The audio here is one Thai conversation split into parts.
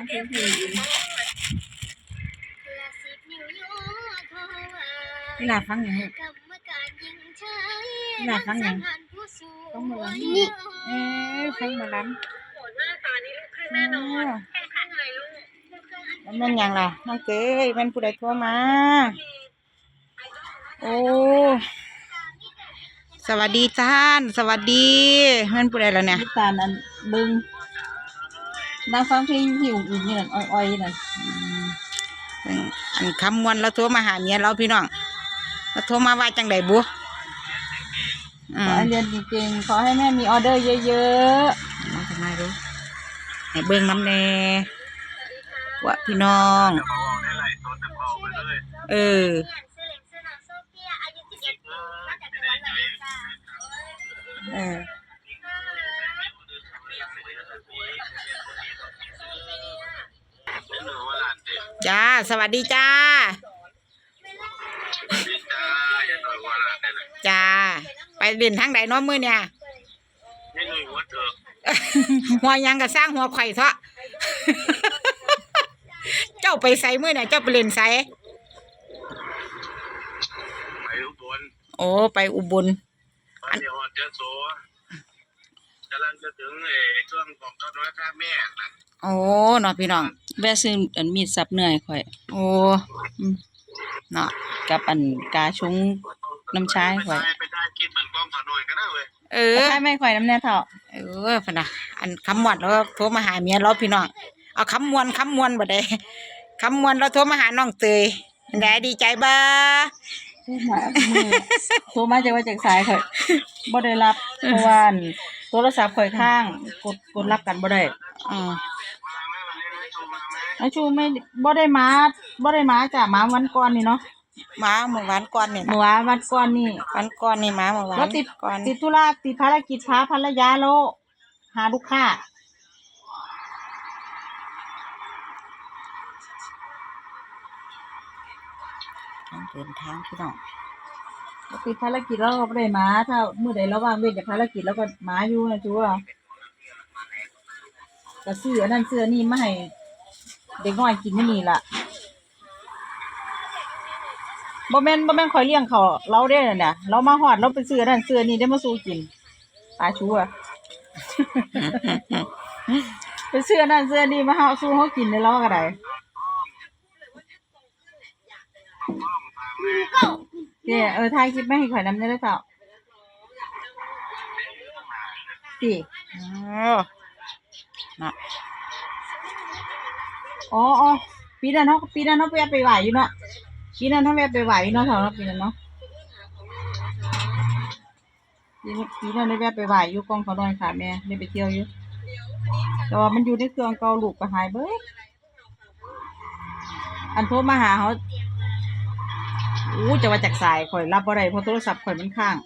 งเพลงเพลงอีกเวลาฟังอย่างนี้เวลาฟังอย่างต้องมาล้างนี่เอ้ยฟังมาล้โหหน้าตานี่ลูกครึ่งแน่นอนแค่ข้างในลูกำแล้วแม่นหยังล่ะน้องเต้ยแม่นผู้ใดโทรมา โอ้สวัสดีท่าน สวัสดีแม่นผู้ใดแล้วเนี่ยลูกตาลอันเบึง นางฟังเพลงหิวอีกนี่นั่นอ้อยๆนั่นอันคำมวนเราโทรมาหาเมียเราพี่น้องเราโทรมาว่าจังไดบุอืขอมให้เรียนเก่งๆขอให้แม่มีออเดอร์เยอะน้องทำไมรู้ให้เบิ่งน้ำแน่ว่าพี่น้อง เออเออ จ้า สวัสดีจ้า จ้า ไปเด่นทางใดเน้อมือเนี่ยนี่หนุ่ยวัดเถอะหัวหยังก็สร้างหัวไข่เถอะ เจ้าไปใส่มือเนี่ยเจ้าไปเล่นใส่ไปอุบลโอ้ไปอุบล ไปเดี๋ยวฮอดเจอโซกำลังจะถึงไอ้ช่วงของต้นไม้ข้าแม่น่ะ โอ้เนาะพี่น้องๆแวะซื้ออันมีดสับเนื้อให้ข่อย โอ้อืมเนาะกับอันกาชงน้ำชาให้ข่อย ไปไปได้กินเหมือนกล้องผ่าหน่อยก็ได้เว้ยเออใช่ไหมข่อยน้ำแน่เท่าเออพะนะอันคำมวนแล้วโทรมาหาเมียเราพี่น้อง เอาคำมวนคำมวนบ่ได้คำมวนเราโทรมาหาน้องเตยแดดีใจบ้าโทรมามือโทรมาจากว่าจากสายข่อยบ่ได้รับเพราะว่าอันโทรศัพท์ข่อยข้าง กดกดรับกันบ่ได้อืม ไอชูไม่บ่ได้มาบ่ได้มาจ้ะมาวันก่อนนี่เนาะมาเมื่อวานก่อนนี่เมื่นะอวานวันก่อนนี่วันก่อนนี่มาเมื่อวานแล้วติดก่อนติดธุระติดภารกิจพาภรรยาแล้วหาลูกค้าต้องเดินทางพี่น้องติดภารกิจแล้วก็บ่ได้มาถ้ามื้อใดเราว่างเว้นจากภารกิจแล้วก็มาอยู่นะจูว่าก็ซื้ออันนั้นซื้ออันนี้มาให้ เด็กน้อยกินอยู่นี่ล่ะบ่แม่นบ่แม่นข่อยเลี้ยงเขาเราได้น่ะเนี่ยเรามาฮอดเราไปซื้ออันนั้นซื้อนนี้ได้มาสู้กินตาชูอะไปซื้ออันนั้นซื้อนนี้มาเฮาสู้เฮากินได้แล้วก็ได้เนี่ยเออถ่ายคลิปไม่ให้ข่อยน้ำได้แล้วเจ้าสิอ๋อนะ อ๋ออ๋อปีนั้นเฮาปีนั้นเฮาไปไปไหวอยู่เนาะปีนั้นเฮาไปไหวอยู่เนาะเท่าเนาะปีนั้นเนาะปีนี้ปีนั้นได้แวะไปไหวอยู่กองเขาน้อยค่ะแม่ได้ไปเที่ยวอยู่แต่ว่ามันอยู่ในเครื่องเกาลูกก็หายเบิดอันโทรมาหาเขาอู้จะว่าจากสายข่อยรับบ่ได้เพราะโทรศัพท์ข่อยมันค้าง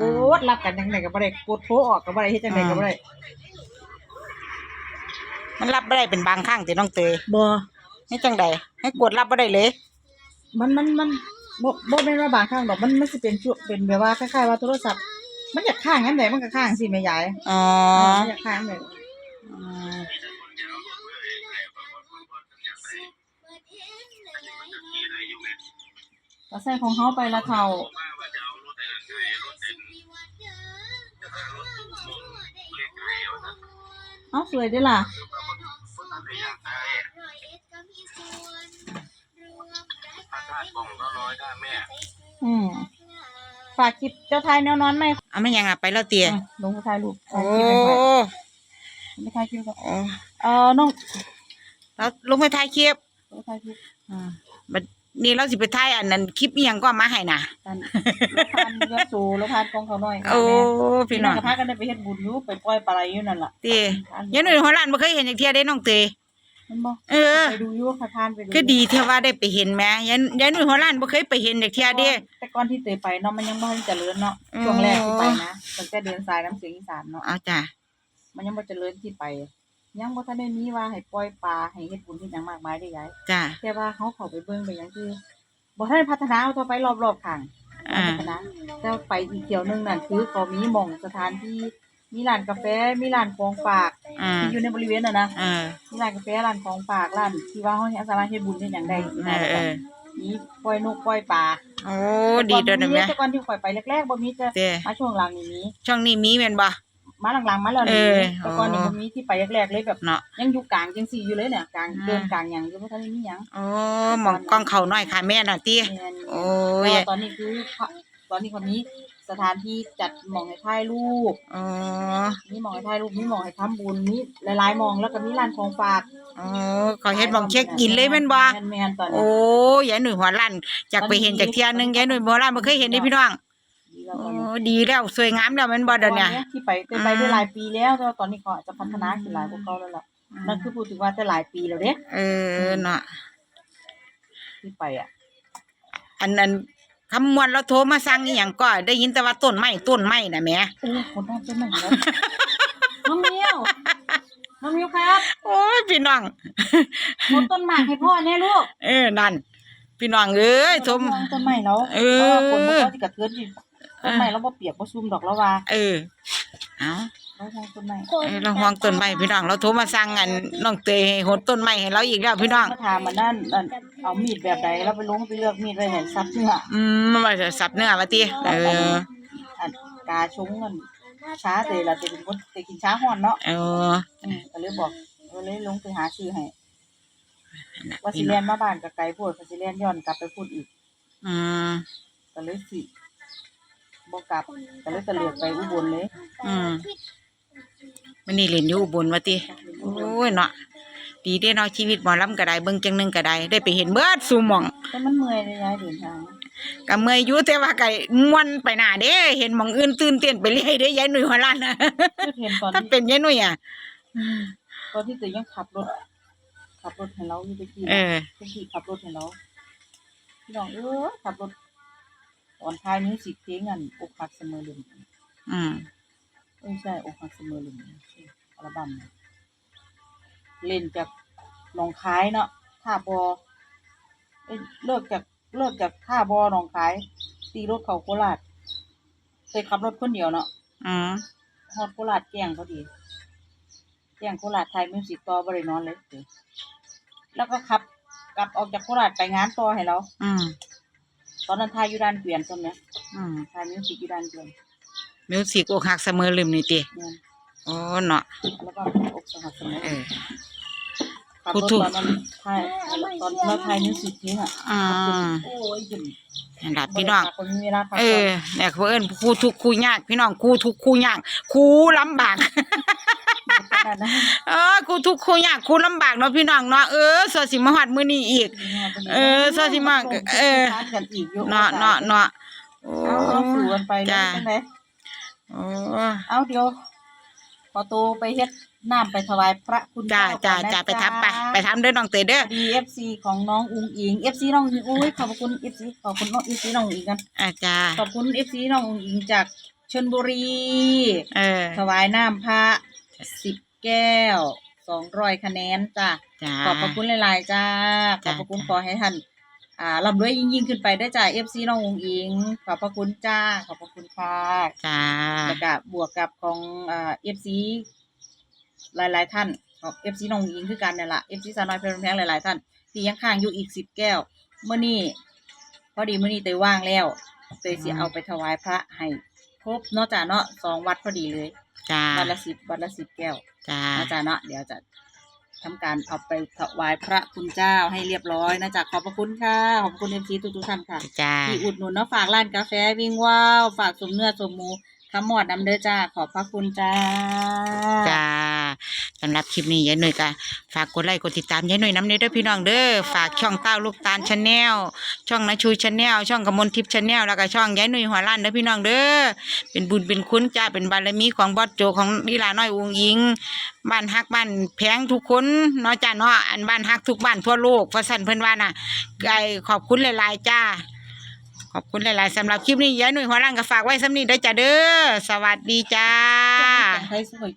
กดรับกันจังไดก็บ่ได้กดโทรออกก็บ่ได้เฮ็ดจังไดก็บ่ได้ มันรับไม่ได้เป็นบางครั้งที่น้องเตยบ่นี่จังใดให้กดรับไม่ได้เลย มันมันมันบ่บ่แม่นว่าบางครั้งดอกมันมันสิเป็นช่วงเป็นแบบว่าคล้ายๆว่าโทรศัพท์ มันอยากค้างจังไดมันก็ค้างสิแม่ยายอ๋อมันอยากค้างเลยอืมก็ใส่ของเฮาไปละเท่าเอ้าสวยเด้อล่ะ พระธาตุของก็น้อยข้าแม่ อืมฝากคลิปเจ้าทายแนวนอนไหมเอาไม่ยังอะไปแล้วเตียอะลงถ่ายรูปโอ้ถ่ายคลิปไปก่อนไม่ถ่ายคลิปก่อนโอ้เออน้องแล้วลงไปถ่ายคลิปลงถ่ายคลิปอ่าบัดนี้เราสิไปถ่ายอันนั้นคลิปอีหยังก็มาให้น่ะกันรถพานยอดสูรถพานกองเขาหน่อยค่ะโอ้แม่พี่น้องก็พากันได้ไปเฮ็ดบุญอยู่ไปปล่อยปลาไหลอยู่นั่นล่ะ เตียยันหนุ่ยหัวล้านบ่เคยเห็นอย่างเทียได้น้องเตย มันบ่เออ ไปดูอยู่ค่ะทานไปดูก็ดีเท่าว่าได้ไปเห็นแหม่ยันยันหนุ่ยหัวล้านบ่เคยไปเห็นอย่างเทียเด้ แต่ก่อนที่เตยไปเนาะมันยังบ่ทันเจริญเนาะอืม ช่วงแรกที่ไปนะตั้งแต่เดินสายน้ำเสียงอีสานเนาะเอาจ้ะมันยังบ่เจริญที่ไป ยังบ่ทันได้มีว่าให้ปล่อยปลาให้เฮ็ดบุญเฮ็ดหยังมากมายได้ยายจ้ะแต่ว่าเขาเข้าไปเบิ่งไปหยังคือบ่ทันได้พัฒนาเอาต่อไปรอบๆข้าง อ่าพัฒนาแต่ไปอีกเที่ยวหนึงนั่นคือเขามีหม่องสถานที่ มีร้านกาแฟ มีร้านของฝากอืมที่อยู่ในบริเวณน่ะนะ เออมีร้านกาแฟ ร้านของฝาก ร้านที่ว่าเฮาสามารถเฮ็ดบุญเฮ็ดหยังได้เออเออมีปล่อยนกปล่อยปลาโอ้ดีเด้อนะแม่แต่ก่อนที่ข่อยไปแรกๆบ่มีแต่เด้มาช่วงหลังนี่มีช่องนี้มีแม่นบ่ มาหลังๆมาแล้วเอนี่อแต่ก่อนนี่อ๋อบ่มีที่ไปแรกๆเลยแบบ เนาะ ยังอยู่กลางจังซี่อยู่เลยเนี่ยกลางอ่า เดินกลางหยังอยู่บ่ทันได้มีหยังโอ้หมองกล้องเขาน้อยค่ะแม่น่ะติแม่นโอ้แต่ยว่าตอนนี้คือพระตอนนี้คนนี้ สถานที่จัดหมองให้ถ่ายรูปโอ้มีหมองให้ถ่ายรูปมีหมองให้ทำบุญมีหลายๆหมองแล้วก็มีร้านของฝากโอ้เขาเฮ็ดหมองเช็คอินเลยแม่นบ่แม่นๆตอนนี้โอ้ยายหนุ่ยหัวลั่นจากไปเห็นจากเที่ยหนึงยายหนุ่ยหัวลั่นบ่เคยเห็นเด้พี่น้องดีแล้วโอ้ตอนนี้ดีแล้วสวยงามแล้วแม่นบ่เดี๋ยวเนี้ตอนที่ไปไปไปได้หลายปีแล้วแต่ว่าตอนนี้เขาอาจจะพัฒนาขึ้นหลายกว่าเก่าแล้วล่ะนั่นคือพูดถึงว่าจะหลายปีแล้วเด้เออเนาะที่ไปอะ อันนั้น คำมวลเราโทรมาสั่งอีหยังก็ได้ยินแต่ว่าต้นไม้ต้นไม้น่ะแหม่โอ้คนน้องต้นใหม่แล้วน้องมิวน้องมิวครับโอ้ยพี่น้องหมดต้นหมากให้พ่อแน่ลูกเออนั่นพี่น้องเอ้ยสมน้องต้นใหม่แล้วเออ พราะว่าคนมันก็สิกระเทือนอยู่ต้นใหม่แล้วบ่เปียกบ่ซุ่มดอกแล้วว่า เออ เอา เราห่วงต้นใหม่เออเราห่วงต้นไม้พี่น้องเราโทรมาสั่งอันน้องเตยให้หดต้นไม้ให้เราอีกแล้วพี่น้องมาถามมันนั่นนั่นเอามีดแบบใดแล้วไปลงไปเลือกมีดไว้ให้ซับเนื้ออืมมันว่าจะสับเนื้อว่าติเอออันกาชงมันช้าเตยล่ะจะเป็นคนจะกินช้าฮ้อนเนาะเอออืมก็เลยบอกก็เลยลงไปหาชื่อให้น่ะว่าสิพี่แลน้องนมาบ้านกับไกลโพดก็สิแลนย้อนกลับไปพูดอีกอืมก็เลยสิบ่กลับก็เลยตะเลือกไปอุบลเลย อืม มันนี่เล่นอยู่อุบลว่าติโอ้ยเนาะดีเด้เนาะชีวิตหมอลำก็ได้เบิ่งจังหนึงก็ได้ได้ไปเห็นเบิดสู่หม่อง แต่มันเมื่อยเลยยายเดินทางก็เมื่อยอยู่แต่ว่าก็ม่วนไปหน้าเด้ เห็นหมองอื่นตื่นเต้นไปเรื่อยเด้ยายหนุ่ยหัวล้านนะคือเห็นตอนถ้าที่เป็นยายหนุ่ยอะ ตอนที่ตัวยังขับรถ ขับรถให้เราอยู่ไปกี่เออไปกี่ขับรถให้เราพี่น้องเออขับรถตอนท้ายนี้สิเพลงอันอกหักเสมอลืมอืม ไม่ใช่อกหักเสมอลืมอัลบั้มน่ะเล่นจากหนองคายเนาะท่าบอเอ้ยเลิกจากเลิกจากท่าบอหนองคาย ตีรถเข้าโคราชเคยขับรถคนเดียวเนาะอืมฮอดโคราชแจ้งพอดีแจ้งโคราชไทยมิวสิกต่อบ่ได้นอนเลยเด้อแล้วก็ขับกลับออกจากโคราชไปงานต่อให้เราอืมตอนนั้นทายอยู่ด้านเกวียนตอนเนี้ยอืมทายมิวสิกอยู่ด้านเกวียน มิวสิกอกหักเสมอลืมนี่ติเนี่ยโอ้เนาะแล้วก็อกสหัสเสมอเออ ขับพูดรถถูกตอนนั้นทายตอนเราทายมิวสิกนี่อะอืมโอ้ยจนนั่นล่ะพี่น้องบ่ได้พักคนมีเวลาพักเออเนี่ยเขาเอิ้นครูทุกข์ครูยาก พี่น้องครูทุกข์ครูยากครูลำบากก่อนนะเออครูทุกข์ครูยากครูลำบากเนาะพี่น้องเนาะเออสวสิมาฮอดมื้อนี้อีก เออซะสิมากเออทานกันอีกอยู่เนาะเนาะเนาะโอ้ เอาเอาสู่กันไปแล้วจ้าจังไดโอ้เอาเดี๋ยวขอตัวไปเฮ็ดน้ำไปถวายพระคุณจ้าเจ้าจ้าก่อนนะจ้าไปทำไป ไปทำเด้อน้องเตยเด้อดี FC ของน้องอุงอิง FC น้องอุงอิงอุ้ยขอบคุณ FC ขอบคุณน้อง FC น้องอุงอิงกันอ่าจ้าขอบคุณ FC น้องอุงอิงจากชลบุรี เออ ถวายน้ำพระสิบแก้วสองร้อยคะแนนจ้าจ้า ขอบพระคุณหลายๆจ้าขอบพระคุณจ้าขอให้ท่าน อ่าร่ำรวยยิ่งยิ่งๆขึ้นไปได้อจ้า FC น้องอุงอิง ขอบพระคุณจ้า ขอบพระคุณค่ะจ้าแล้วก็บวกกับของอ่า FC หลาย ๆ ท่านของ FC น้องอุงอิงคือกันนี่นล่ะ FC สาวน้อยเพลินแพงหลาย ๆ ท่านที่ยังค้างอยู่อีกสิบแก้วเมื่อนี้พอดีเมื่อนี้เตยว่างแล้วเตยสิเอาไปถวายพระให้ครบเนาะจ้าเนาะสองวัดพอดีเลยจ้าวัดละสิบวัดละสิบแก้วจ้านะจ๊ะเนาะเดี๋ยวจะ ทำการเอาไปถวายพระคุณเจ้าให้เรียบร้อยนะจ๊ะขอบพระคุณค่ะ ขอบคุณเอฟซีทุกๆท่านค่ะจ้าที่อุดหนุนเนาะฝากร้านกาแฟวิ่งว้าว ฝากสมเนื้อสมหมู ขมอดน้ำเด้อจ้า ขอบพระคุณจ้า จ้าสำหรับคลิปนี้ยายหน่ยก็ฝากกดไลค์กดติดตามยายหน่ยน้ำเด้อเด้อพี่น้องเด้อฝากช่องเต้าลูกตาลชาแนลช่องนาชูชาแนลช่องกมลทิพย์ชาแนลแล้วก็ช่องยายหน่ยหัวล้านเด้อพี่น้องเด้อเป็นบุญเป็นคุณจ้าเป็นบารมีของบอสโจของลีลาน้อยองยิง บ้านฮักบ้านแพงทุกคนเนาะจ้าเนาะอันบ้านฮักทุกบ้านทั่วโลกว่าสั่นเพิ่นว่าน่ะไก่ขอบคุณหลายๆจ้า ขอบคุณหลาย ๆสำหรับคลิปนี้ยายหนุ่ยหัวร่างก็ฝากไว้สำนี้เด้อจ้าเด้อสวัสดีจ้าไทยสวย